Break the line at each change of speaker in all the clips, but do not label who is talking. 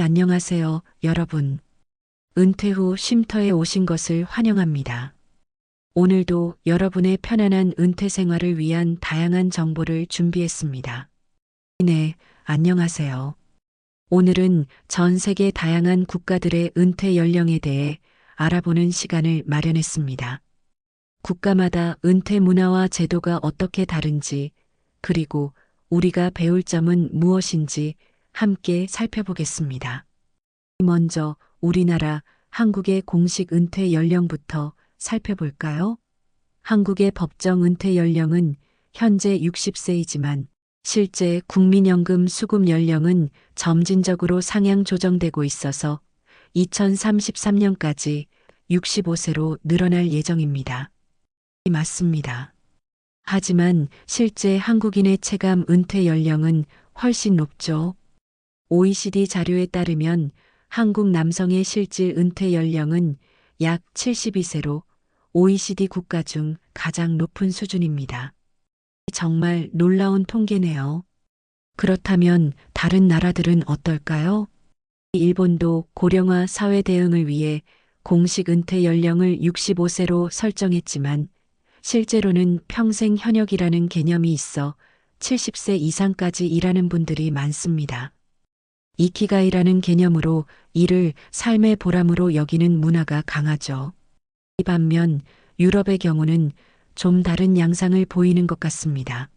안녕하세요, 여러분. 은퇴 후 쉼터에 오신 것을 환영합니다. 오늘도 여러분의 편안한 은퇴 생활을 위한 다양한 정보를 준비했습니다. 네, 안녕하세요. 오늘은 전 세계 다양한 국가들의 은퇴 연령에 대해 알아보는 시간을 마련했습니다. 국가마다 은퇴 문화와 제도가 어떻게 다른지, 그리고 우리가 배울 점은 무엇인지 함께 살펴보겠습니다. 먼저 우리나라 한국의 공식 은퇴 연령부터 살펴볼까요? 한국의 법정 은퇴 연령은 현재 60세이지만 실제 국민연금 수급 연령은 점진적으로 상향 조정되고 있어서 2033년까지 65세로 늘어날 예정입니다. 맞습니다. 하지만 실제 한국인의 체감 은퇴 연령은 훨씬 높죠. OECD 자료에 따르면 한국 남성의 실질 은퇴 연령은 약 72세로 OECD 국가 중 가장 높은 수준입니다. 정말 놀라운 통계네요. 그렇다면 다른 나라들은 어떨까요? 일본도 고령화 사회 대응을 위해 공식 은퇴 연령을 65세로 설정했지만 실제로는 평생 현역이라는 개념이 있어 70세 이상까지 일하는 분들이 많습니다. 이키가이라는 개념으로 이를 삶의 보람으로 여기는 문화가 강하죠. 이 반면 유럽의 경우는 좀 다른 양상을 보이는 것 같습니다.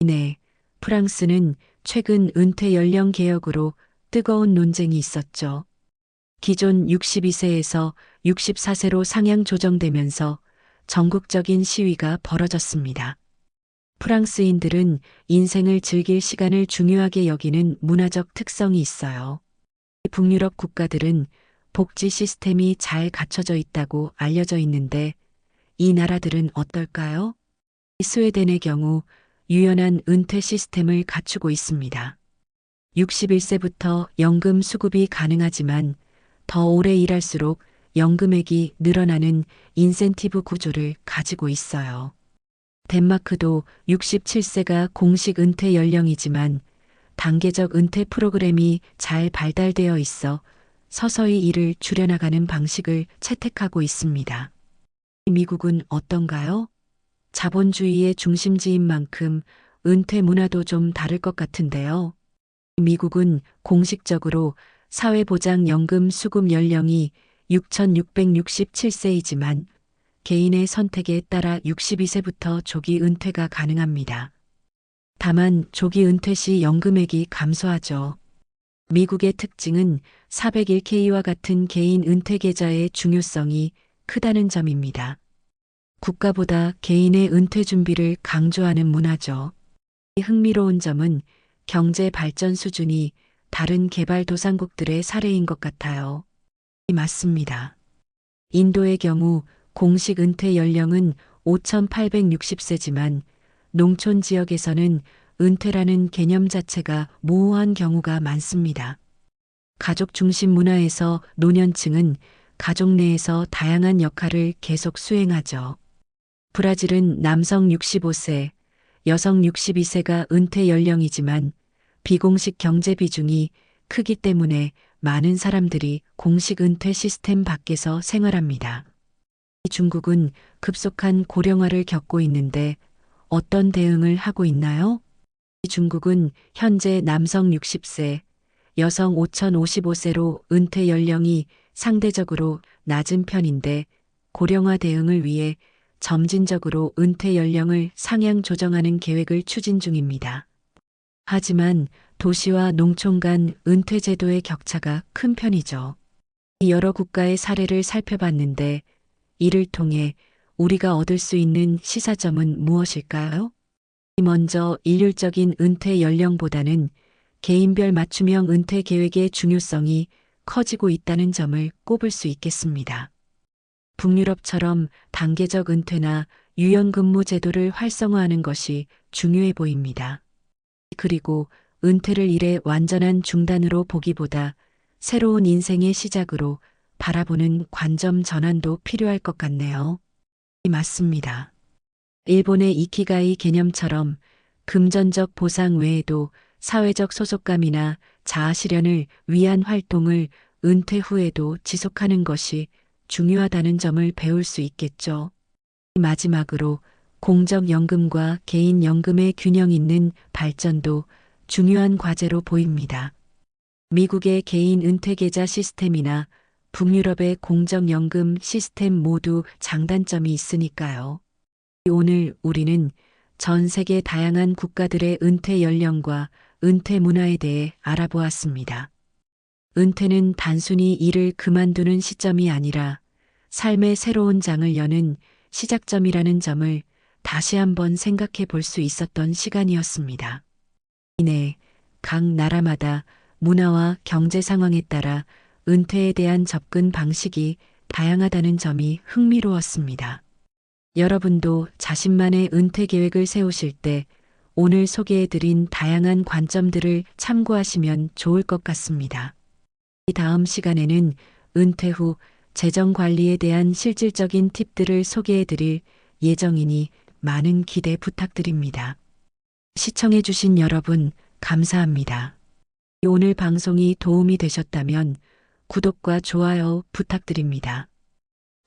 네, 프랑스는 최근 은퇴 연령 개혁으로 뜨거운 논쟁이 있었죠. 기존 62세에서 64세로 상향 조정되면서 전국적인 시위가 벌어졌습니다. 프랑스인들은 인생을 즐길 시간을 중요하게 여기는 문화적 특성이 있어요. 북유럽 국가들은 복지 시스템이 잘 갖춰져 있다고 알려져 있는데 이 나라들은 어떨까요? 스웨덴의 경우 유연한 은퇴 시스템을 갖추고 있습니다. 61세부터 연금 수급이 가능하지만 더 오래 일할수록 연금액이 늘어나는 인센티브 구조를 가지고 있어요. 덴마크도 67세가 공식 은퇴 연령이지만 단계적 은퇴 프로그램이 잘 발달되어 있어 서서히 이를 줄여나가는 방식을 채택하고 있습니다. 미국은 어떤가요? 자본주의의 중심지인 만큼 은퇴 문화도 좀 다를 것 같은데요. 미국은 공식적으로 사회보장연금 수급 연령이 6,667세이지만 개인의 선택에 따라 62세부터 조기 은퇴가 가능합니다. 다만 조기 은퇴 시 연금액이 감소하죠. 미국의 특징은 401k와 같은 개인 은퇴 계좌의 중요성이 크다는 점입니다. 국가보다 개인의 은퇴 준비를 강조하는 문화죠. 흥미로운 점은 경제 발전 수준이 다른 개발도상국들의 사례인 것 같아요. 맞습니다. 인도의 경우 공식 은퇴 연령은 5,860세지만 농촌 지역에서는 은퇴라는 개념 자체가 모호한 경우가 많습니다. 가족 중심 문화에서 노년층은 가족 내에서 다양한 역할을 계속 수행하죠. 브라질은 남성 65세, 여성 62세가 은퇴 연령이지만 비공식 경제 비중이 크기 때문에 많은 사람들이 공식 은퇴 시스템 밖에서 생활합니다. 중국은 급속한 고령화를 겪고 있는데 어떤 대응을 하고 있나요? 중국은 현재 남성 60세, 여성 5,055세로 은퇴 연령이 상대적으로 낮은 편인데 고령화 대응을 위해 점진적으로 은퇴 연령을 상향 조정하는 계획을 추진 중입니다. 하지만 도시와 농촌 간 은퇴 제도의 격차가 큰 편이죠. 여러 국가의 사례를 살펴봤는데 이를 통해 우리가 얻을 수 있는 시사점은 무엇일까요? 먼저 일률적인 은퇴 연령보다는 개인별 맞춤형 은퇴 계획의 중요성이 커지고 있다는 점을 꼽을 수 있겠습니다. 북유럽처럼 단계적 은퇴나 유연 근무 제도를 활성화하는 것이 중요해 보입니다. 그리고 은퇴를 일의 완전한 중단으로 보기보다 새로운 인생의 시작으로 바라보는 관점 전환도 필요할 것 같네요. 맞습니다. 일본의 이키가이 개념처럼 금전적 보상 외에도 사회적 소속감이나 자아 실현을 위한 활동을 은퇴 후에도 지속하는 것이 중요하다는 점을 배울 수 있겠죠. 마지막으로 공적연금과 개인연금의 균형 있는 발전도 중요한 과제로 보입니다. 미국의 개인 은퇴계좌 시스템이나 북유럽의 공적연금 시스템 모두 장단점이 있으니까요. 오늘 우리는 전 세계 다양한 국가들의 은퇴 연령과 은퇴 문화에 대해 알아보았습니다. 은퇴는 단순히 일을 그만두는 시점이 아니라 삶의 새로운 장을 여는 시작점이라는 점을 다시 한번 생각해 볼 수 있었던 시간이었습니다. 이내 각 나라마다 문화와 경제 상황에 따라 은퇴에 대한 접근 방식이 다양하다는 점이 흥미로웠습니다. 여러분도 자신만의 은퇴 계획을 세우실 때 오늘 소개해드린 다양한 관점들을 참고하시면 좋을 것 같습니다. 이 다음 시간에는 은퇴 후 재정 관리에 대한 실질적인 팁들을 소개해드릴 예정이니 많은 기대 부탁드립니다. 시청해주신 여러분, 감사합니다. 오늘 방송이 도움이 되셨다면 구독과 좋아요 부탁드립니다.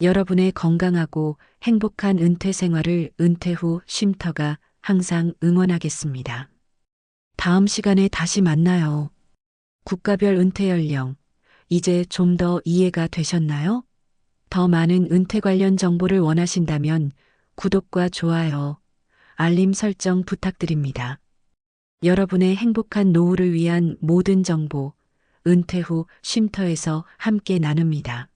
여러분의 건강하고 행복한 은퇴 생활을 은퇴 후 쉼터가 항상 응원하겠습니다. 다음 시간에 다시 만나요. 국가별 은퇴 연령, 이제 좀 더 이해가 되셨나요? 더 많은 은퇴 관련 정보를 원하신다면 구독과 좋아요, 알림 설정 부탁드립니다. 여러분의 행복한 노후를 위한 모든 정보, 은퇴 후 쉼터에서 함께 나눕니다.